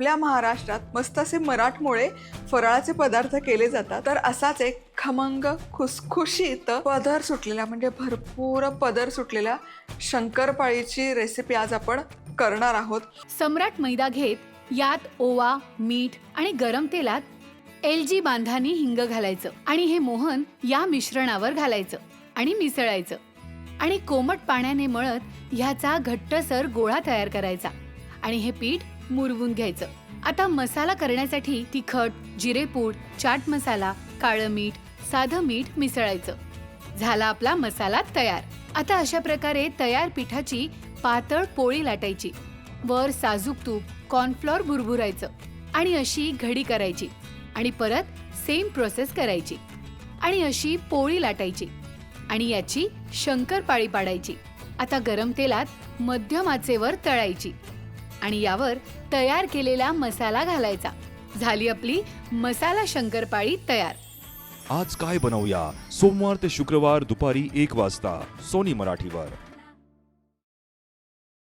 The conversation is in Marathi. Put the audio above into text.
आपल्या महाराष्ट्रात मस्त असे मराठमोळे फराळाचे पदार्थ केले जातात. तर असाच एक खमंग खुसखुशीत पदर सुटलेला म्हणजे भरपूर पदर सुटलेला शंकरपाळीची रेसिपी आज आपण करणार आहोत. सम्राट मैदा घेत यात ओवा मीठ आणि गरम तेलात एल जी बांधानी हिंग घालायचं आणि हे मोहन या मिश्रणावर घालायचं आणि मिसळायचं. आणि कोमट पाण्याने मळत ह्याचा घट्टसर गोळा तयार करायचा. आणि हे पीठ मुरवून घ्यायचं. आता मसाला करण्यासाठी तिखट जिरेपूड चाट मसाला काळं मीठ साधं मीठ मिसळायचं. झाला आपला मसाला तयार. आता अशा प्रकारे तयार पिठाची पातळ पोळी लाटायची. वर साजूक तूप कॉर्नफ्लॉर भुरभुरायचं आणि अशी घडी करायची आणि परत सेम प्रोसेस करायची आणि अशी पोळी लाटायची आणि याची शंकरपाळी पाडायची. आता गरम तेलात मध्यम आचेवर तळायची. आणि यावर तयार केलेला मसाला घालायचा. झाली आपली मसाला शंकरपाळी तयार. आज काय बनवूया? सोमवार ते शुक्रवार दुपारी एक वाजता. सोनी मराठीवर.